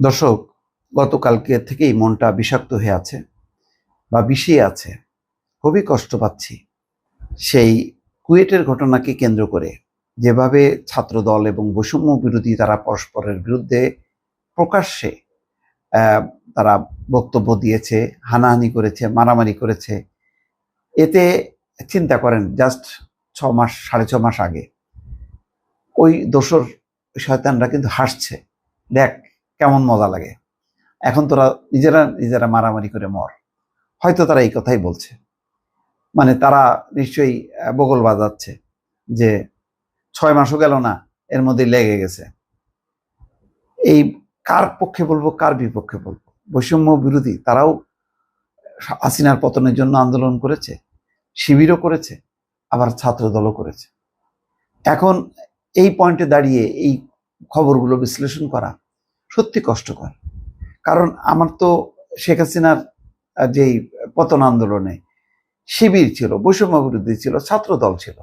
দর্শক, গতকালকে থেকেই মনটা বিষাক্ত হয়ে আছে বা বিষিয়ে আছে। খুবই কষ্ট পাচ্ছি। সেই কুয়েটের ঘটনাকে কেন্দ্র করে যেভাবে ছাত্রদল এবং বৈষম্য বিরোধী তারা পরস্পরের বিরুদ্ধে প্রকাশ্যে তারা বক্তব্য দিয়েছে, হানাহানি করেছে, মারামারি করেছে, এতে চিন্তা করেন জাস্ট ছ মাস, সাড়ে ছ মাস আগে। ওই দোসর শয়তানরা কিন্তু হাসছে। দেখ কেমন মজা লাগে? এখন তোরা নিজেরা নিজেরা মারামারি করে মর। হয়তো তারা এই কথাই বলছে। মানে তারা নিশ্চয়ই বগল বাজাচ্ছে যে ছয় মাসও গেল না, এর মধ্যে লেগে গেছে। এই কার পক্ষে বলব, কার বিপক্ষে বলব? বৈষম্য বিরোধী তারাও হাসিনার পতনের জন্য আন্দোলন করেছে, শিবিরও করেছে, আবার ছাত্রদলও করেছে। এখন এই পয়েন্টে দাঁড়িয়ে এই খবরগুলো বিশ্লেষণ করা সত্যি কষ্টকর। কারণ আমার তো শেখ হাসিনার যেই পতন আন্দোলনে শিবির ছিল, বৈষম্য বিরোধী ছিল, ছাত্র দল ছিল।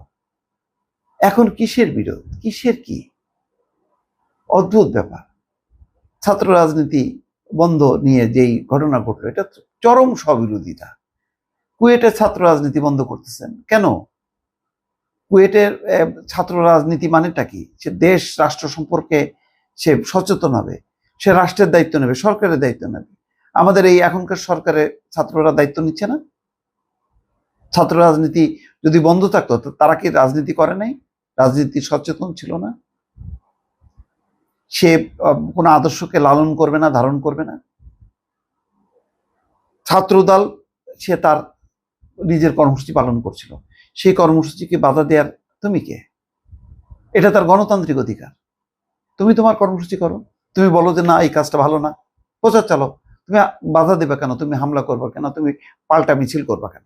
এখন কিসের বিরোধ? কিসের কি? অদ্ভুত ব্যাপার। ছাত্র রাজনীতি বন্ধ নিয়ে যেই ঘটনা ঘটলো, এটা চরম স্ববিরোধিতা। কুয়েটে ছাত্র রাজনীতি বন্ধ করতেছেন। কেন? কুয়েটের ছাত্র রাজনীতি মানেটা কি? সে দেশ, রাষ্ট্র সম্পর্কে সে সচেতন হবে। সে রাষ্ট্রের দায়িত্ব নেবে, সরকারের দায়িত্ব নেবে। আমাদের এই এখনকার সরকারে ছাত্ররা দায়িত্ব নিচ্ছে না? ছাত্র রাজনীতি যদি বন্ধ থাকতো তারা কি রাজনীতি করে নাই? রাজনীতি সচেতন ছিল না? সে কোনো আদর্শকে লালন করবে না, ধারণ করবে না? ছাত্রদল, সে তার নিজের কর্মসূচি পালন করছিল। সেই কর্মসূচিকে বাধা দেওয়ার তুমি কে? এটা তার গণতান্ত্রিক অধিকার। তুমি তোমার কর্মসূচি করো। তুমি বলো যে, না, এই কাজটা ভালো না। প্রচার চালো তুমি বাধা দেবে কেন? তুমি হামলা করবে কেন? তুমি পাল্টা মিছিল করবে কেন?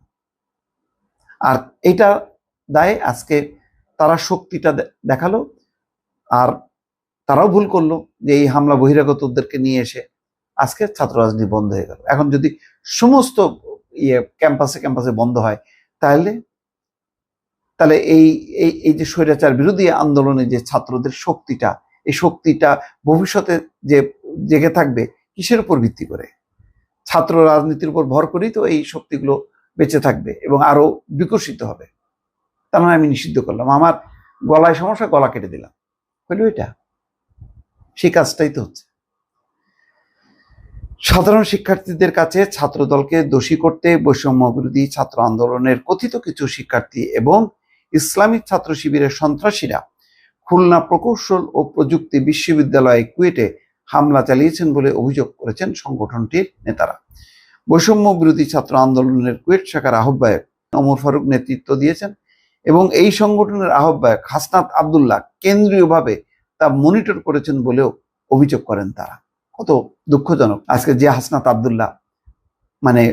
আর এটা দায়ে আজকে তারা শক্তিটা দেখাল। আর তারাও ভুল করল যে, এই হামলা বহিরাগতদেরকে নিয়ে এসে আজকে ছাত্র রাজনীতি বন্ধ হয়ে গেল। এখন যদি সমস্ত ইয়ে ক্যাম্পাসে ক্যাম্পাসে বন্ধ হয়, তাহলে তাহলে এই এই এই যে স্বৈরাচার বিরোধী আন্দোলনে যে ছাত্রদের শক্তিটা এই শক্তিটা ভবিষ্যতে যে জেগে থাকবে, কিসের উপর ভিত্তি করে? ছাত্র রাজনীতির উপর ভর করেই তো এই শক্তিগুলো বেঁচে থাকবে এবং আরও বিকশিত হবে। তার মানে আমি নিষিদ্ধ করলাম। আমার গলায় সমস্যা, গলা কেটে দিলাম। হইল এটা। সেই কাজটাই তো হচ্ছে। সাধারণ শিক্ষার্থীদের কাছে ছাত্রদলকে দোষী করতে, বৈষম্য বিরোধী ছাত্র আন্দোলনের কথিত কিছু শিক্ষার্থী এবং ইসলামিক ছাত্র শিবিরের সন্ত্রাসীরা খুলনা প্রকৌশল ও প্রযুক্তি বিশ্ববিদ্যালয়ে কুয়েটে হামলা চালিয়েছেন বলে অভিযোগ করেছেন সংগঠনটির নেতারা। বৈষম্য বিরোধী ছাত্র আন্দোলনের কুয়েট শাখার আহ্বায়ক ওমর ফারুক নেতৃত্ব দিয়েছেন এবং এই সংগঠনের আহ্বায়ক হাসনাত আবদুল্লাহ কেন্দ্রীয়ভাবে তা মনিটর করেছেন বলেও অভিযোগ করেন তারা। কত দুঃখজনক। আজকে যে হাসনাত আবদুল্লাহ মানে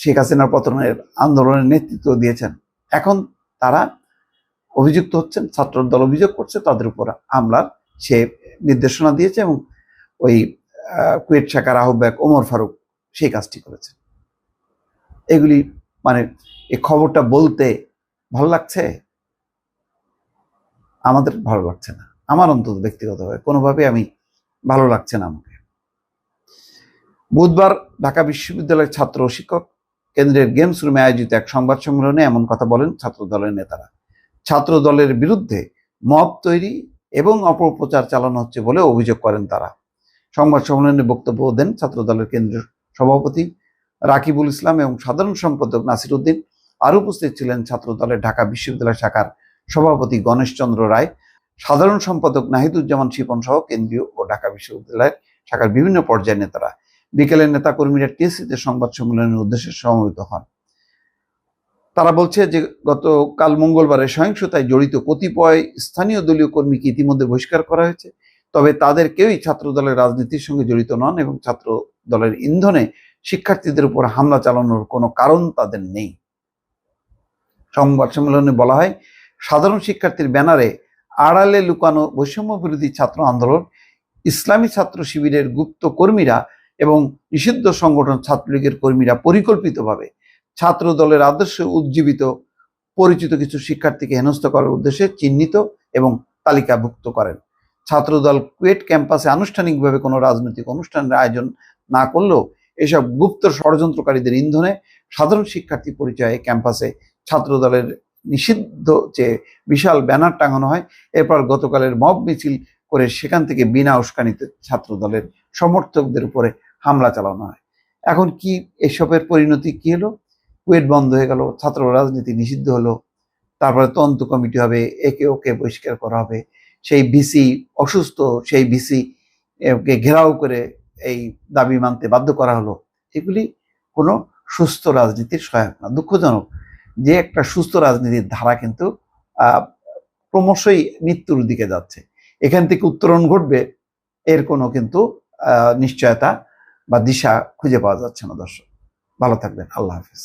শেখ হাসিনার পতনের আন্দোলনের নেতৃত্ব দিয়েছেন, এখন তারা অভিযুক্ত হচ্ছেন ছাত্র দল অভিযোগ করছে, তাদের উপর আমলার সে নির্দেশনা দিয়েছে এবং ওই কুয়েট শাখার আহ্বায়ক ওমর ফারুক সেই কাজটি করেছে এগুলি মানে এই খবরটা বলতে ভালো লাগছে? আমাদের ভালো লাগছে না। আমার অন্তত ব্যক্তিগতভাবে কোনোভাবে আমি ভালো লাগছে না আমাকে। বুধবার ঢাকা বিশ্ববিদ্যালয়ের ছাত্র শিক্ষক কেন্দ্রের গেমস রুমে আয়োজিত এক সংবাদ সম্মেলনে এমন কথা বলেন ছাত্র দলের নেতারা। ছাত্র দলের বিরুদ্ধে মব তৈরি এবং অপপ্রচার চালানো হচ্ছে বলে অভিযোগ করেন তারা। সংবাদ সম্মেলনে বক্তব্য দেন ছাত্র দলের কেন্দ্রীয় সভাপতি রাকিবুল ইসলাম এবং সাধারণ সম্পাদক নাসির উদ্দিন। আর উপস্থিত ছিলেন ছাত্র দলের ঢাকা বিশ্ববিদ্যালয় শাখার সভাপতি গণেশ চন্দ্র রায়, সাধারণ সম্পাদক নাহিদুজ্জামান শিপন সহ কেন্দ্রীয় ও ঢাকা বিশ্ববিদ্যালয়ের শাখার বিভিন্ন পর্যায়ের নেতারা। বিকেলের নেতা কর্মীরা টিএসসিতে সংবাদ সম্মেলনের উদ্দেশ্যে সমবেত হন। তারা বলছে যে গতকাল মঙ্গলবারে সহিংসতায় জড়িত কতিপয় স্থানীয় দলীয় কর্মীকে ইতিমধ্যে বহিষ্কার করা হয়েছে। তবে তাদের কেউই ছাত্র দলের রাজনীতির সঙ্গে জড়িত নন এবং ছাত্র দলের ইন্ধনে শিক্ষার্থীদের উপর হামলা চালানোর কোনো কারণ তাদের নেই। সংবাদ সম্মেলনে বলা হয়, সাধারণ শিক্ষার্থীর ব্যানারে আড়ালে লুকানো বৈষম্য বিরোধী ছাত্র আন্দোলন, ইসলামী ছাত্র শিবিরের গুপ্ত কর্মীরা এবং নিষিদ্ধ সংগঠন ছাত্রলীগের কর্মীরা পরিকল্পিতভাবে ছাত্র দলের আদর্শে উজ্জীবিত, পরিচিত কিছু শিক্ষার্থীকে হেনস্থ করার উদ্দেশ্যে চিহ্নিত এবং তালিকাভুক্ত করেন। ছাত্রদল কুয়েট ক্যাম্পাসে আনুষ্ঠানিকভাবে কোনো রাজনৈতিক অনুষ্ঠানের আয়োজন না করলেও এসব গুপ্ত ষড়যন্ত্রকারীদের ইন্ধনে সাধারণ শিক্ষার্থী পরিচয়ে ক্যাম্পাসে ছাত্রদলের নিষিদ্ধ যে বিশাল ব্যানার টাঙানো হয়, এরপর গতকালের মব মিছিল করে সেখান থেকে বিনা উস্কানিতে ছাত্রদলের সমর্থকদের উপরে হামলা চালানো হয়। এখন কি এসবের পরিণতি কি হলো? কুয়েট বন্ধ হয়ে গেল, ছাত্র রাজনীতি নিষিদ্ধ হলো, তারপরে তদন্ত কমিটি হবে, একে ওকে বহিষ্কার করা হবে। সেই ভিসি অসুস্থ, সেই ভিসি কে ঘেরাও করে এই দাবি মানতে বাধ্য করা হলো। এগুলি কোনো সুস্থ রাজনীতির সহায়ক না, দুঃখজনক যে একটা সুস্থ রাজনীতির ধারা কিন্তু ক্রমশই মৃত্যুর দিকে যাচ্ছে। এখান থেকে উত্তরণ ঘটবে, এর কোনো কিন্তু নিশ্চয়তা বা দিশা খুঁজে পাওয়া যাচ্ছে না দর্শক। ভালো থাকবেন, আল্লাহ হাফিজ।